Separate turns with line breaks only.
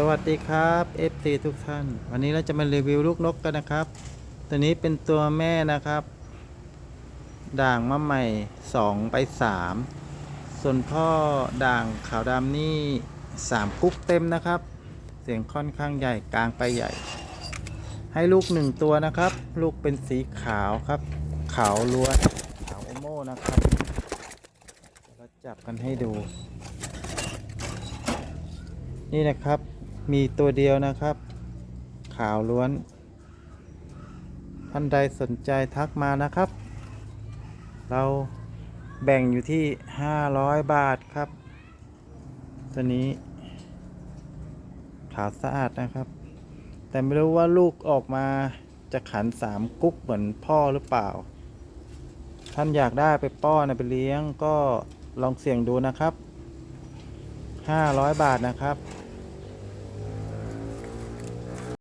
สวัสดีครับ FC ทุกท่าน วันนี้เราจะมารีวิวลูกนกกันนะครับ ตัวนี้เป็นตัวแม่นะครับ ด่างมะใหม่ 2 ไป 3 ส่วนพ่อด่างขาวดำนี่ 3 กุ๊กเต็มนะครับ เสียงค่อนข้างใหญ่กลางไปใหญ่ ให้ลูกหนึ่งตัวนะครับ ลูกเป็นสีขาวครับ ขาวล้วนขาวโอโม่นะครับเราจับกันให้ดูนี่นะครับ มีตัวเดียวนะครับ ขาวล้วน ท่านใดสนใจทักมานะครับ เราแบ่งอยู่ที่ 500 บาทครับ ตัวนี้ขาวสะอาดนะครับ แต่ไม่รู้ว่าลูกออกมาจะขันสามกุ๊กเหมือนพ่อหรือเปล่า ท่านอยากได้ไปป้อนไปเลี้ยงก็ลองเสี่ยงดูนะครับ 500 บาทนะครับ